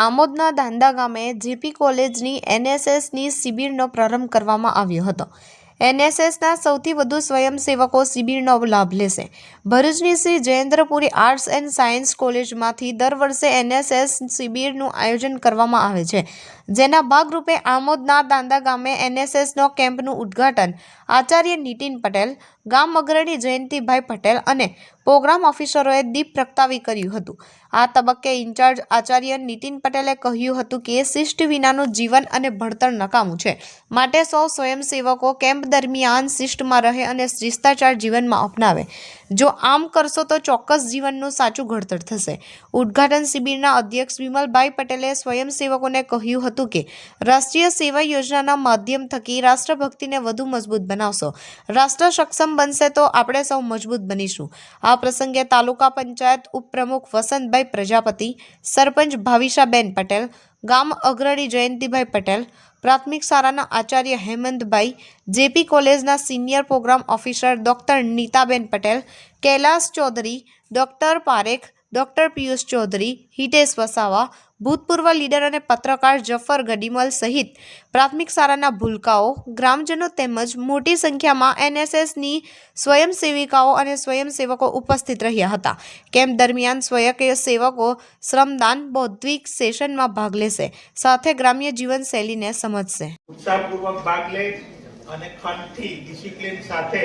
આમોદના ધાંધા ગામે જેપી કોલેજની એનએસએસની શિબિરનો પ્રારંભ કરવામાં આવ્યો હતો. એનએસએસના સૌથી વધુ સ્વયંસેવકો શિબિરનો લાભ લેશે. ભરૂચની Shri Jayendrapuri arts and science કોલેજમાંથી દર વર્ષે એનએસએસ શિબિરનું આયોજન કરવામાં આવે છે, જેના ભાગરૂપે આમોદના દાંદા ગામે એનએસએસનો કેમ્પનું ઉદ્ઘાટન આચાર્ય નીતિન પટેલ, ગામ અગ્રણી જયંતિભાઈ પટેલ અને પ્રોગ્રામ ઓફિસરોએ દીપ પ્રગટાવી કર્યું હતું. આ તબક્કે ઇન્ચાર્જ આચાર્ય નીતિન પટેલે કહ્યું હતું કે શિષ્ટ વિનાનું જીવન અને ભણતર નકામું છે. માટે સૌ સ્વયંસેવકો કેમ્પ દરમિયાન શિષ્ટમાં રહે અને શિષ્ટાચાર જીવનમાં અપનાવે. જો આમ કરશો તો ચોક્કસ જીવનનું સાચું ઘડતર થશે. ઉદ્ઘાટન શિબિરના અધ્યક્ષ વિમલભાઈ પટેલે સ્વયંસેવકોને કહ્યું હતું કે, રાષ્ટ્રીય સેવા યોજનાના માધ્યમ થકી રાષ્ટ્રભક્તિને વધુ મજબૂત બનાવશો. રાષ્ટ્ર સક્ષમ બનશે તો આપણે સૌ મજબૂત બનીશું. આ પ્રસંગે તાલુકા પંચાયત ઉપપ્રમુખ વસંતભાઈ પ્રજાપતિ, સરપંચ ભાવિશાબેન પટેલ ગામ અગ્રણી જયંતિભાઈ પટેલ, પ્રાથમિક શાળાના આચાર્ય હેમંતભાઈ, જેપી કોલેજના senior programme officer doctor Nitaben Patel, Kailas Chaudhary, doctor Parekh doctor Piyush Chaudhary, Hitesh Vasava, ભૂતપૂર્વ લીડર અને પત્રકાર જફર ગડીમલ સહિત પ્રાથમિક શાળાના ભૂલકાઓ, ગ્રામજનો તેમજ મોટી સંખ્યામાં એનએસએસની સ્વયંસેવિકાઓ અને સ્વયંસેવકો ઉપસ્થિત રહ્યા હતા. કેમ્પ દરમિયાન સ્વયંસેવકો સેવકો શ્રમદાન, બૌદ્ધિક સેશનમાં ભાગ લેશે, સાથે ગ્રામ્ય જીવનશૈલીને સમજશે. ઉત્સાહપૂર્વક ભાગ લે અને ખંતથી ડિસિપ્લિન સાથે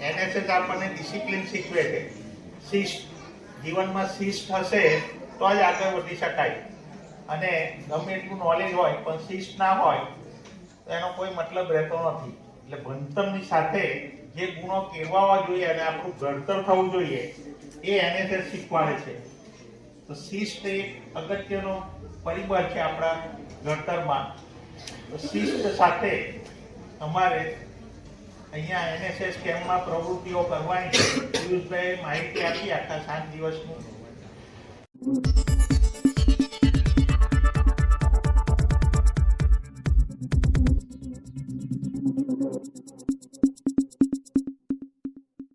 એનએસએસ આપણને ડિસિપ્લિન શીખવે છે. જીવનમાં શિસ્ત હશે તો જ આગળ વધી શકાય. અને ગમે એટલું નોલેજ હોય, પણ શિસ્ત ના હોય, તો એનો કોઈ મતલબ રહેતો નથી. એટલે ભણતરની સાથે જે ગુણો કેળવાવા જોઈએ અને આપણું ઘડતર થવું જોઈએ, એ એને તે શીખવાડે છે. તો શિસ્ત એ અગત્યનો પરિબળ છે આપણા ઘડતરમાં. તો શિસ્ત સાથે અમારે અહીંયા એનએસએસ કેમ્પમાં પ્રવૃત્તિઓ કરવાની પિયુષભાઈ માહિતી આપી આખા સાત દિવસનું.